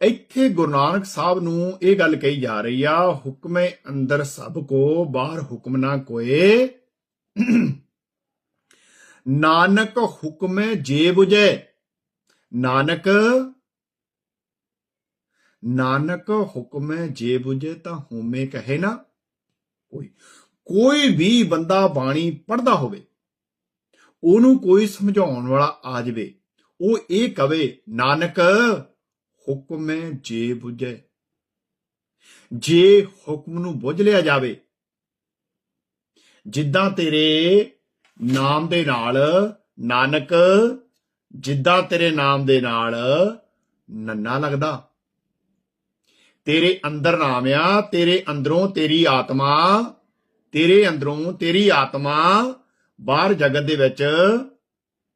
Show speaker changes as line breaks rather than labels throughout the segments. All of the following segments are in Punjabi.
ਇੱਥੇ ਗੁਰੂ ਨਾਨਕ ਸਾਹਿਬ ਨੂੰ ਇਹ ਗੱਲ ਕਹੀ ਜਾ ਰਹੀ ਆ, ਹੁਕਮੇ ਅੰਦਰ ਸਭ ਕੋ, ਬਾਹਰ ਹੁਕਮ ਨਾ ਕੋਏ। ਨਾਨਕ ਹੁਕਮੇ ਜੇ 부ਜੈ ਨਾਨਕ ਨਾਨਕ ਹੁਕਮੇ ਜੇ 부ਜੈ ਤਾਂ ਹੋਮੇ ਕਹੇ ਨਾ ਕੋਈ। ਕੋਈ ਵੀ ਬੰਦਾ ਬਾਣੀ ਪੜਦਾ ਹੋਵੇ, ਉਹਨੂੰ ਕੋਈ ਸਮਝਾਉਣ ਵਾਲਾ ਆ ਜਾਵੇ, ਉਹ ਇਹ ਕਵੇ, ਨਾਨਕ ਹੁਕਮੇ ਜੇ ਬੁਝੇ। ਜੇ ਹੁਕਮ ਨੂੰ ਬੁੱਝ ਲਿਆ ਜਾਵੇ, ਜਿੱਦਾਂ ਤੇਰੇ ਨਾਮ ਦੇ ਨਾਲ ਨਾਨਕ, ਜਿੱਦਾਂ ਤੇਰੇ ਨਾਮ ਦੇ ਨਾਲ ਨੰਨਾ ਲੱਗਦਾ। ਤੇਰੇ ਅੰਦਰ ਨਾਮ ਆ, ਤੇਰੇ ਅੰਦਰੋਂ ਤੇਰੀ ਆਤਮਾ, ਤੇਰੇ ਅੰਦਰੋਂ ਤੇਰੀ ਆਤਮਾ, ਬਾਹਰ ਜਗਤ ਦੇ ਵਿੱਚ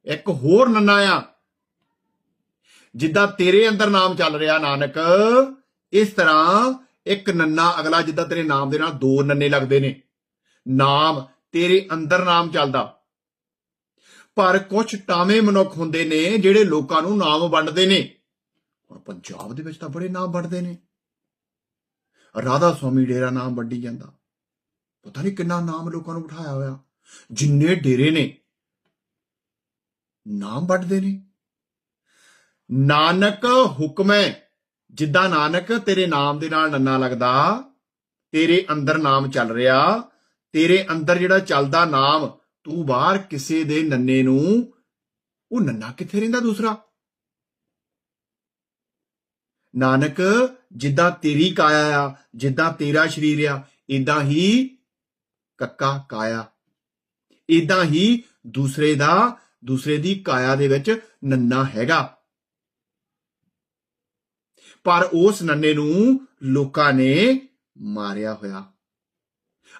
ਇੱਕ ਹੋਰ ਨੰਨਾ ਆ। ਜਿੱਦਾਂ ਤੇਰੇ ਅੰਦਰ ਨਾਮ ਚੱਲ ਰਿਹਾ ਨਾਨਕ, ਇਸ ਤਰ੍ਹਾਂ ਇੱਕ ਨੰਨਾ ਅਗਲਾ ਜਿੱਦਾਂ ਤੇਰੇ ਨਾਮ ਦੇ ਨਾਲ ਦੋ ਨੰਨੇ ਲੱਗਦੇ ਨੇ। ਨਾਮ ਤੇਰੇ ਅੰਦਰ ਨਾਮ ਚੱਲਦਾ। ਪਰ ਕੁਝ ਟਾਵੇਂ ਮਨੁੱਖ ਹੁੰਦੇ ਨੇ ਜਿਹੜੇ ਲੋਕਾਂ ਨੂੰ ਨਾਮ ਵੰਡਦੇ ਨੇ। ਔਰ ਪੰਜਾਬ ਦੇ ਵਿੱਚ ਤਾਂ ਬੜੇ ਨਾਮ ਵੰਡਦੇ ਨੇ। ਰਾਧਾ ਸਵਾਮੀ ਡੇਰਾ ਨਾਮ ਵੰਡੀ ਜਾਂਦਾ। ਪਤਾ ਨਹੀਂ ਕਿੰਨਾ ਨਾਮ ਲੋਕਾਂ ਨੂੰ ਬਿਠਾਇਆ ਹੋਇਆ। ਜਿੰਨੇ ਡੇਰੇ ਨੇ, ਨਾਮ ਵੰਡਦੇ ਨੇ। ਨਾਨਕ ਹੁਕਮੈ, ਜਿੱਦਾਂ ਨਾਨਕ ਤੇਰੇ ਨਾਮ ਦੇ ਨਾਲ ਨੰਨਾ ਲੱਗਦਾ, ਤੇਰੇ ਅੰਦਰ ਨਾਮ ਚੱਲ ਰਿਹਾ, ਤੇਰੇ ਅੰਦਰ ਜਿਹੜਾ ਚੱਲਦਾ ਨਾਮ, ਤੂੰ ਬਾਹਰ ਕਿਸੇ ਦੇ ਨੰਨੇ ਨੂੰ, ਉਹ ਨੰਨਾ ਕਿੱਥੇ ਰਹਿੰਦਾ ਦੂਸਰਾ? ਨਾਨਕ, ਜਿੱਦਾਂ ਤੇਰੀ ਕਾਇਆ ਆ, ਜਿੱਦਾਂ ਤੇਰਾ ਸਰੀਰ ਆ ਇਦਾਂ ਹੀ ਕੱਕਾ ਕਾਇਆ। ਇਦਾਂ ਹੀ ਦੂਸਰੇ ਦਾ, ਦੂਸਰੇ ਦੀ ਕਾਇਆ ਦੇ ਵਿੱਚ ਨੰਨਾ ਹੈਗਾ। ਪਰ ਉਸ ਨੰਨੇ ਨੂੰ ਲੋਕਾਂ ਨੇ ਮਾਰਿਆ ਹੋਇਆ।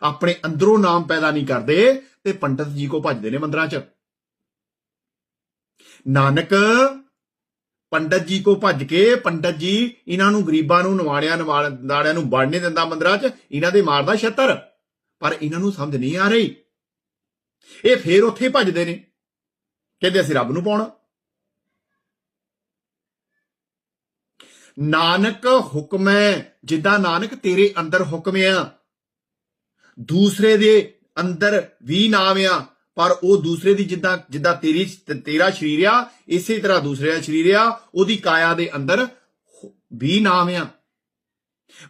ਆਪਣੇ ਅੰਦਰੋਂ ਨਾਮ ਪੈਦਾ ਨਹੀਂ ਕਰਦੇ ਤੇ ਪੰਡਤ ਜੀ ਕੋ ਭੱਜਦੇ ਨੇ ਮੰਦਰਾਂ 'ਚ। ਨਾਨਕ, ਪੰਡਤ ਜੀ ਕੋ ਭੱਜ ਕੇ ਪੰਡਤ ਜੀ ਇਹਨਾਂ ਨੂੰ ਗਰੀਬਾਂ ਨੂੰ ਨਵਾੜਿਆਂ ਨਵਾੜਿਆਂ ਨੂੰ ਵੜਨੇ ਦਿੰਦਾ ਮੰਦਰਾਂ 'ਚ, ਇਹਨਾਂ ਦੇ ਮਾਰਦਾ ਛੱਤਰ। ਪਰ ਇਹਨਾਂ ਨੂੰ ਸਮਝ ਨਹੀਂ ਆ ਰਹੀ। ਇਹ ਫੇਰ ਉੱਥੇ ਭੱਜਦੇ ਨੇ। ਕਹਿੰਦੇ ਅਸੀਂ ਰੱਬ ਨੂੰ ਪਾਉਣਾ। ਨਾਨਕ ਹੁਕਮ ਹੈ, ਜਿੱਦਾਂ ਨਾਨਕ ਤੇਰੇ ਅੰਦਰ ਹੁਕਮ ਆ। ਦੂਸਰੇ ਦੇ ਅੰਦਰ ਵੀ ਨਾਮ ਆ, ਪਰ ਉਹ ਦੂਸਰੇ ਦੀ ਜਿੱਦਾਂ ਜਿੱਦਾਂ ਤੇਰੀ, ਤੇਰਾ ਸਰੀਰ ਆ, ਇਸੇ ਤਰ੍ਹਾਂ ਦੂਸਰੇ ਦਾ ਸਰੀਰ ਆ, ਉਹਦੀ ਕਾਇਆ ਦੇ ਅੰਦਰ ਵੀ ਨਾਮ ਆ।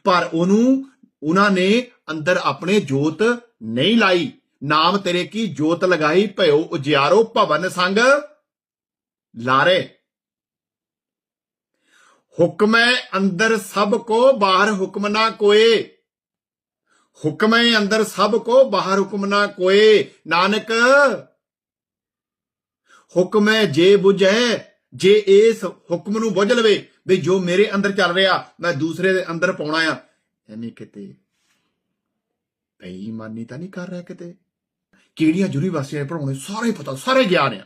ਪਰ ਉਹਨੂੰ, ਉਹਨਾਂ ਨੇ ਅੰਦਰ ਆਪਣੇ ਜੋਤ ਨਹੀਂ ਲਾਈ। ਨਾਮ ਤੇਰੇ ਕੀ ਜੋਤ ਲਗਾਈ? ਭਇਓ ਉਜਿਆਰੋ ਭਵਨ ਸੰਗ ਲਾਰੇ। ਹੁਕਮੈ ਅੰਦਰ ਸਭ ਕੋ ਬਾਹਰ ਹੁਕਮ ਨਾ ਕੋਏ। ਹੁਕਮੈ ਅੰਦਰ ਸਭ ਕੋ ਬਾਹਰ ਹੁਕਮ ਨਾ ਕੋਏ। ਨਾਨਕ, ਹੁਕਮੈ ਜੇ 부ਝੈ ਜੇ ਇਸ ਹੁਕਮ ਨੂੰ ਬੁੱਝ ਲਵੇ, ਵੀ ਜੋ ਮੇਰੇ ਅੰਦਰ ਚੱਲ ਰਿਹਾ, ਮੈਂ ਦੂਸਰੇ ਦੇ ਅੰਦਰ ਪਾਉਣਾ ਆ। ਐਵੇਂ ਕਿਤੇ ਬੇਈਮਾਨੀ ਤਾਂ ਨਹੀਂ ਕਰ ਰਿਹਾ ਕਿਤੇ। ਕਿਹੜੀਆਂ ਯੂਨੀਵਰਸਿਟੀਆਂ ਪੜਾਉਣੇ ਸਾਰੇ ਪਤਾ, ਸਾਰੇ ਗਿਆਨ ਆ।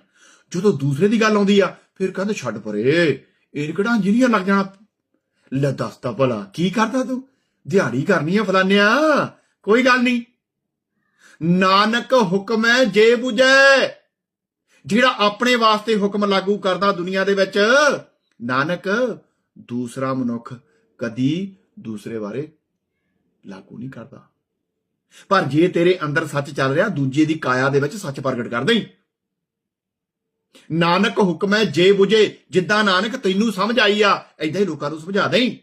ਜਦੋਂ ਦੂਸਰੇ ਦੀ ਗੱਲ ਆਉਂਦੀ ਆ, ਫਿਰ ਕਹਿੰਦੇ ਛੱਡ ਪਰੇ। ਇਹ ਕਿਹੜਾ ਇੰਜੀਨੀਅਰ ਲੱਗ ਜਾਣਾ। ਲੈ ਦੱਸ ਤਾ ਭਲਾ, ਕੀ ਕਰਦਾ ਤੂੰ? ਦਿਹਾੜੀ ਕਰਨੀ ਆ ਫਲਾਨਿਆ। ਕੋਈ ਗੱਲ ਨਹੀਂ। ਨਾਨਕ ਹੁਕਮ ਹੈ, ਜੇ 부ਜੈ ਜਿਹੜਾ ਆਪਣੇ ਵਾਸਤੇ ਹੁਕਮ ਲਾਗੂ ਕਰਦਾ ਦੁਨੀਆ ਦੇ ਵਿੱਚ, ਨਾਨਕ ਦੂਸਰਾ ਮਨੁੱਖ ਕਦੀ ਦੂਸਰੇ ਬਾਰੇ ਲਾਗੂ ਨਹੀਂ ਕਰਦਾ। ਪਰ ਜੇ ਤੇਰੇ ਅੰਦਰ ਸੱਚ ਚੱਲ ਰਿਹਾ, ਦੂਜੇ ਦੀ ਕਾਇਆ ਦੇ ਵਿੱਚ ਸੱਚ ਪ੍ਰਗਟ ਕਰ ਦੇਈ। ਨਾਨਕ ਹੁਕਮ ਹੈ, ਜੇ ਬੁਝੇ, ਜਿੱਦਾਂ ਨਾਨਕ ਤੈਨੂੰ ਸਮਝ ਆਈ ਆ ਐਦਾਂ ਹੀ ਲੋਕਾਂ ਨੂੰ ਸਮਝਾ ਦੇਈ।